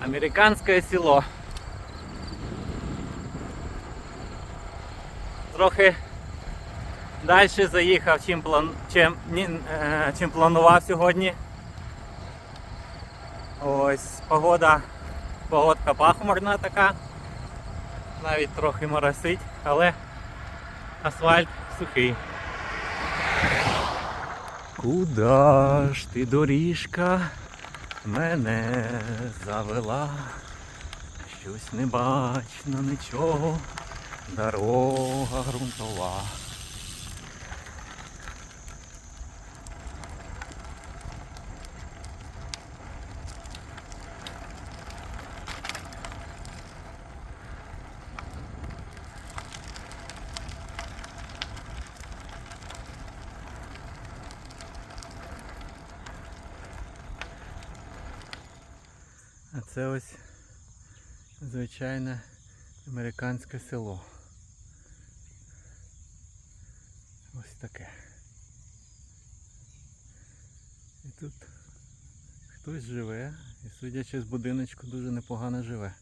Американське село. Трохи далі заїхав, чим, план... чим, е, чим планував сьогодні. Ось погода, погодка пахмурна така. Навіть трохи моросить, але асфальт сухий. Куда ж ти доріжка мене завела? Щось не бачно нічого, дорога ґрунтова. А це ось звичайне американське село. Ось таке. І тут хтось живе, і судячи з будиночку, дуже непогано живе.